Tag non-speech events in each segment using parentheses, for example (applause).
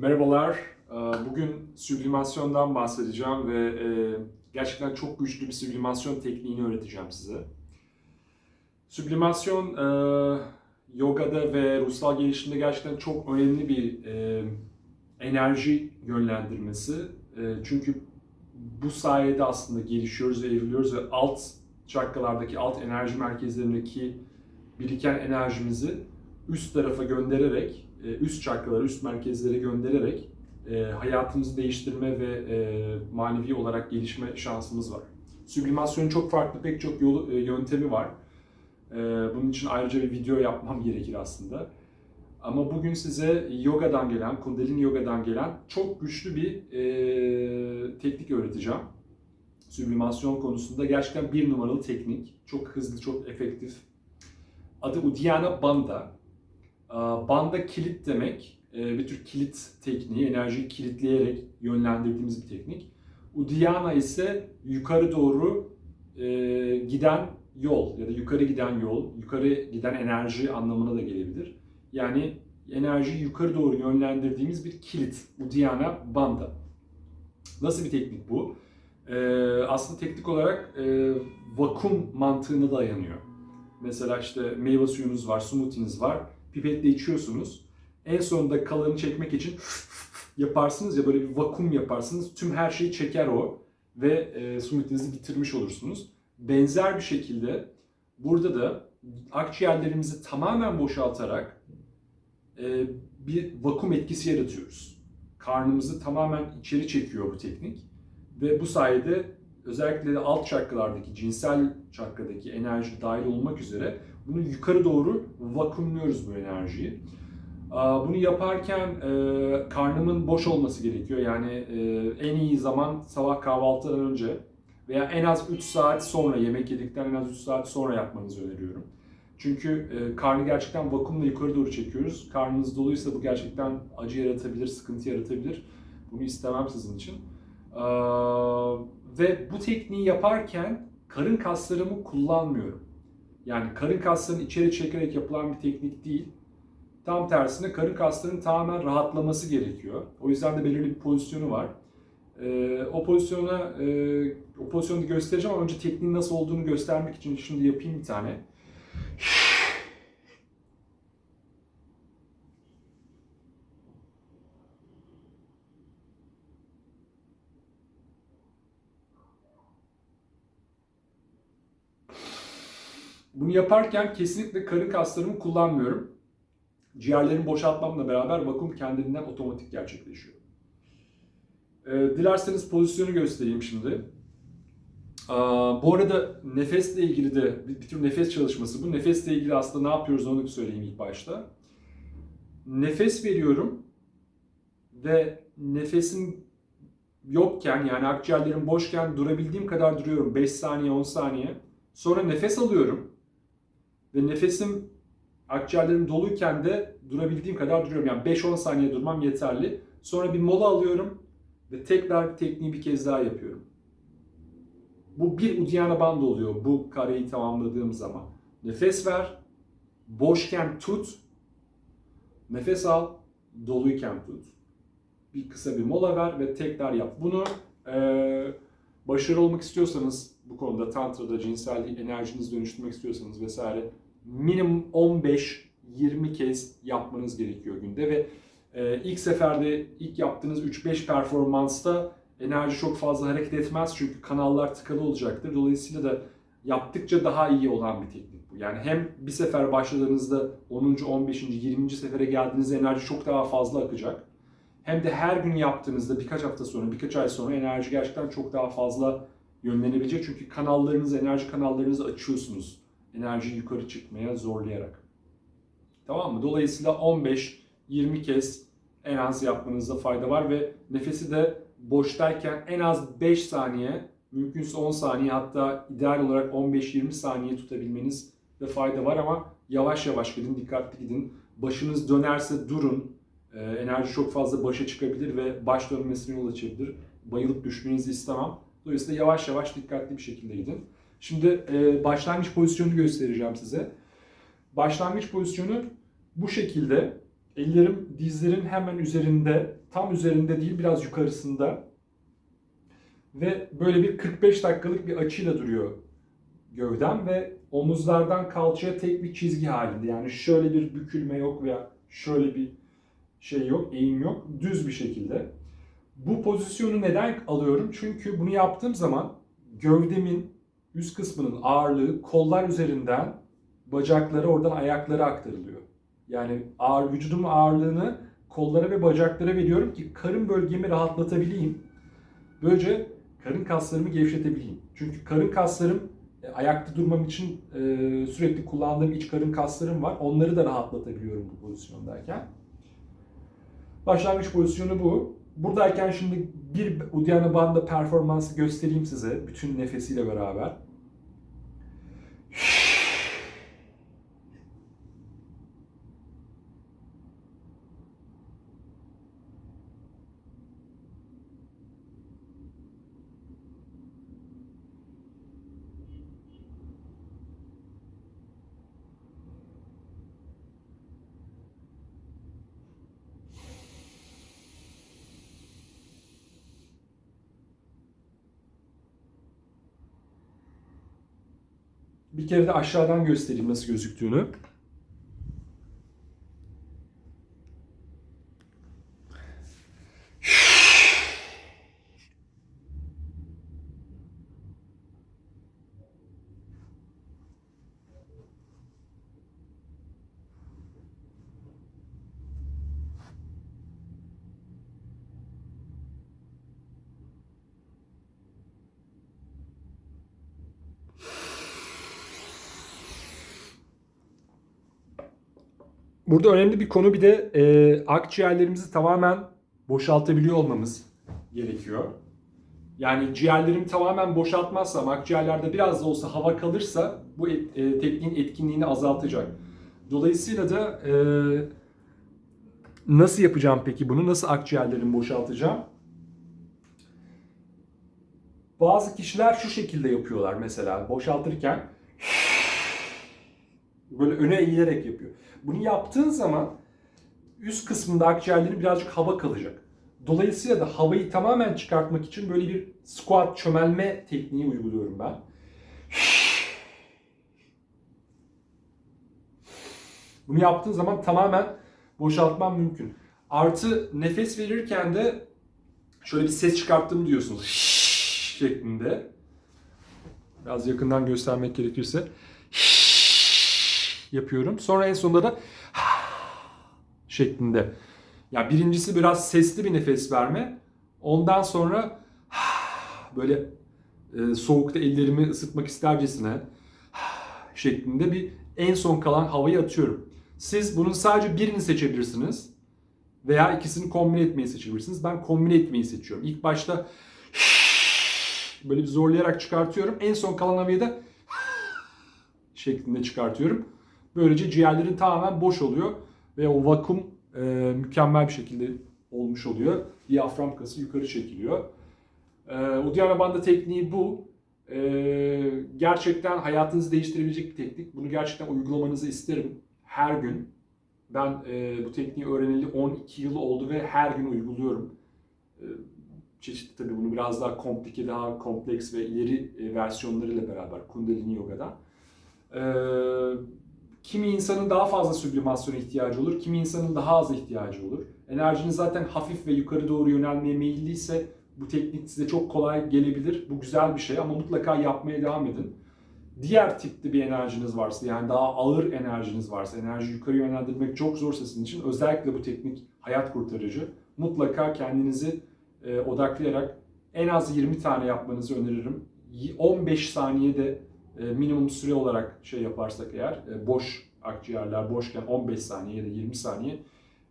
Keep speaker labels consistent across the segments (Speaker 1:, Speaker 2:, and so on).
Speaker 1: Merhabalar. Ee, Bugün süblimasyondan bahsedeceğim ve e, gerçekten çok güçlü bir süblimasyon tekniğini öğreteceğim size. Süblimasyon e, yogada ve ruhsal gelişimde gerçekten çok önemli bir e, enerji yönlendirmesi. Çünkü bu sayede aslında gelişiyoruz ve evriliyoruz ve alt çakralardaki, alt enerji merkezlerindeki biriken enerjimizi üst tarafa göndererek, üst çakralara, üst merkezlere göndererek e, hayatımızı değiştirme ve e, manevi olarak gelişme şansımız var. Süblimasyonun çok farklı pek çok yolu, e, yöntemi var. E, Bunun için ayrıca bir video yapmam gerekir aslında. Ama bugün size yogadan gelen, kundalini yogadan gelen çok güçlü bir e, teknik öğreteceğim. Süblimasyon konusunda gerçekten bir numaralı teknik. Çok hızlı, çok efektif. Adı Uddiyana Bandha. Banda kilit demek. Ee, Bir tür kilit tekniği, enerjiyi kilitleyerek yönlendirdiğimiz bir teknik. Uddiyana ise yukarı doğru e, giden yol ya da yukarı giden yol, yukarı giden enerji anlamına da gelebilir. Yani enerjiyi yukarı doğru yönlendirdiğimiz bir kilit. Uddiyana Banda. Nasıl bir teknik bu? Ee, aslında teknik olarak e, vakum mantığına dayanıyor. Mesela işte meyve suyunuz var, smoothie'niz var. Pipetle içiyorsunuz. En sonunda kalanı çekmek için yaparsınız ya böyle bir vakum yaparsınız. Tüm her şeyi çeker o ve e, smoothie'nizi bitirmiş olursunuz. Benzer bir şekilde burada da akciğerlerimizi tamamen boşaltarak e, bir vakum etkisi yaratıyoruz. Karnımızı tamamen içeri çekiyor bu teknik ve bu sayede özellikle de alt çakralardaki, cinsel çakradaki enerji dahil olmak üzere bunu yukarı doğru vakumluyoruz bu enerjiyi. Bunu yaparken e, karnımın boş olması gerekiyor. Yani e, en iyi zaman sabah kahvaltıdan önce veya en az 3 saat sonra yemek yedikten en az 3 saat sonra yapmanızı öneriyorum. Çünkü e, karnı gerçekten vakumla yukarı doğru çekiyoruz. Karnınız doluysa bu gerçekten acı yaratabilir, sıkıntı yaratabilir. Bunu istemem sizin için. Ve bu tekniği yaparken karın kaslarımı kullanmıyorum. Yani karın kaslarını içeri çekerek yapılan bir teknik değil. Tam tersine karın kaslarının tamamen rahatlaması gerekiyor. O yüzden de belirli bir pozisyonu var. Ee, o pozisyona e, o pozisyonu göstereceğim ama önce tekniğin nasıl olduğunu göstermek için şimdi yapayım bir tane. Bunu yaparken kesinlikle karın kaslarımı kullanmıyorum. Ciğerlerimi boşaltmamla beraber vakum kendiliğinden otomatik gerçekleşiyor. Ee, dilerseniz pozisyonu göstereyim şimdi. Aa, bu arada nefesle ilgili de bir, bir tür nefes çalışması bu. Nefesle ilgili aslında ne yapıyoruz onu söyleyeyim ilk başta. Nefes veriyorum ve nefesim yokken yani akciğerlerim boşken durabildiğim kadar duruyorum. 5 saniye 10 saniye. Sonra nefes alıyorum ve nefesim akciğerlerim doluyken de durabildiğim kadar duruyorum. Yani 5-10 saniye durmam yeterli. Sonra bir mola alıyorum ve tekrar tekniği bir kez daha yapıyorum. Bu bir Uddiyana Bandha oluyor bu kareyi tamamladığım zaman. Nefes ver, boşken tut, nefes al, doluyken tut. Bir kısa bir mola ver ve tekrar yap. Bunu eee başarılı olmak istiyorsanız bu konuda tantrada cinselliği enerjinizi dönüştürmek istiyorsanız vesaire minimum 15-20 kez yapmanız gerekiyor günde ve e, ilk seferde ilk yaptığınız 3-5 performansta enerji çok fazla hareket etmez çünkü kanallar tıkalı olacaktır. Dolayısıyla da yaptıkça daha iyi olan bir teknik bu. Yani hem bir sefer başladığınızda 10. 15. 20. sefere geldiğinizde enerji çok daha fazla akacak. Hem de her gün yaptığınızda birkaç hafta sonra, birkaç ay sonra enerji gerçekten çok daha fazla yönlenebilecek. Çünkü kanallarınızı, enerji kanallarınızı açıyorsunuz. Enerjiyi yukarı çıkmaya zorlayarak. Tamam mı? Dolayısıyla 15-20 kez en az yapmanızda fayda var ve nefesi de boştayken en az 5 saniye, mümkünse 10 saniye hatta ideal olarak 15-20 saniye tutabilmeniz de fayda var ama yavaş yavaş gidin, dikkatli gidin. Başınız dönerse durun. Ee, enerji çok fazla başa çıkabilir ve baş dönmesine yol açabilir. Bayılıp düşmenizi istemem. Dolayısıyla yavaş yavaş dikkatli bir şekilde gidin. Şimdi e, başlangıç pozisyonunu göstereceğim size. Başlangıç pozisyonu bu şekilde. Ellerim dizlerin hemen üzerinde, tam üzerinde değil biraz yukarısında. Ve böyle bir 45 dakikalık bir açıyla duruyor gövdem ve omuzlardan kalçaya tek bir çizgi halinde. Yani şöyle bir bükülme yok veya şöyle bir şey yok, eğim yok. Düz bir şekilde. Bu pozisyonu neden alıyorum? Çünkü bunu yaptığım zaman gövdemin üst kısmının ağırlığı kollar üzerinden bacaklara oradan ayaklara aktarılıyor. Yani ağır vücudumun ağırlığını kollara ve bacaklara veriyorum ki karın bölgemi rahatlatabileyim. Böylece karın kaslarımı gevşetebileyim. Çünkü karın kaslarım e, ayakta durmam için e, sürekli kullandığım iç karın kaslarım var. Onları da rahatlatabiliyorum bu pozisyondayken. Başlangıç pozisyonu bu. Buradayken şimdi bir Uddiyana Bandha performansı göstereyim size bütün nefesiyle beraber. Bir kere de aşağıdan göstereyim nasıl gözüktüğünü. Burada önemli bir konu bir de e, akciğerlerimizi tamamen boşaltabiliyor olmamız gerekiyor. Yani ciğerlerimi tamamen boşaltmazsam, akciğerlerde biraz da olsa hava kalırsa bu et- e, tekniğin etkinliğini azaltacak. Dolayısıyla da e, nasıl yapacağım peki bunu? Nasıl akciğerlerimi boşaltacağım? Bazı kişiler şu şekilde yapıyorlar mesela boşaltırken böyle öne eğilerek yapıyor. Bunu yaptığın zaman üst kısmında akciğerlerin birazcık hava kalacak. Dolayısıyla da havayı tamamen çıkartmak için böyle bir squat çömelme tekniği uyguluyorum ben. Bunu yaptığın zaman tamamen boşaltman mümkün. Artı nefes verirken de şöyle bir ses çıkarttım diyorsunuz. şeklinde. Biraz yakından göstermek gerekirse yapıyorum. Sonra en sonunda da (sighs) şeklinde. Ya birincisi biraz sesli bir nefes verme. Ondan sonra (sighs) böyle e, soğukta ellerimi ısıtmak istercesine (sighs) şeklinde bir en son kalan havayı atıyorum. Siz bunun sadece birini seçebilirsiniz veya ikisini kombine etmeyi seçebilirsiniz. Ben kombine etmeyi seçiyorum. İlk başta böyle bir zorlayarak çıkartıyorum. En son kalan havayı da şeklinde çıkartıyorum. Böylece ciğerlerin tamamen boş oluyor ve o vakum e, mükemmel bir şekilde olmuş oluyor. Diyafram kası yukarı çekiliyor. E, Uddiyana Bandha tekniği bu. E, gerçekten hayatınızı değiştirebilecek bir teknik. Bunu gerçekten uygulamanızı isterim her gün. Ben e, bu tekniği öğreneli 12 yıl oldu ve her gün uyguluyorum. E, çeşitli tabii bunu biraz daha komplike, daha kompleks ve ileri e, versiyonlarıyla beraber Kundalini Yoga'da. E, kimi insanın daha fazla süblimasyona ihtiyacı olur, kimi insanın daha az ihtiyacı olur. Enerjiniz zaten hafif ve yukarı doğru yönelmeye meyilliyse bu teknik size çok kolay gelebilir. Bu güzel bir şey ama mutlaka yapmaya devam edin. Diğer tipte bir enerjiniz varsa yani daha ağır enerjiniz varsa, enerji yukarı yönlendirmek çok zorsa sizin için özellikle bu teknik hayat kurtarıcı. Mutlaka kendinizi e, odaklayarak en az 20 tane yapmanızı öneririm. 15 saniyede minimum süre olarak şey yaparsak eğer e, boş akciğerler boşken 15 saniye ya da 20 saniye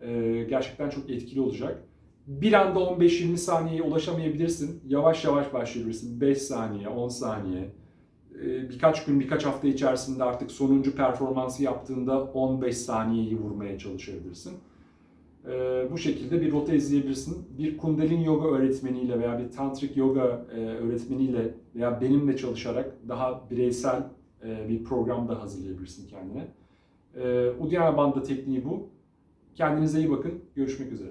Speaker 1: e, gerçekten çok etkili olacak. Bir anda 15-20 saniyeye ulaşamayabilirsin. Yavaş yavaş başlayabilirsin. 5 saniye, 10 saniye. Birkaç gün, birkaç hafta içerisinde artık sonuncu performansı yaptığında 15 saniyeyi vurmaya çalışabilirsin. Bu şekilde bir rota izleyebilirsin. Bir Kundalini Yoga öğretmeniyle veya bir Tantric Yoga öğretmeniyle veya benimle çalışarak daha bireysel bir program da hazırlayabilirsin kendine. Uddiyana Bandha tekniği bu. Kendinize iyi bakın. Görüşmek üzere.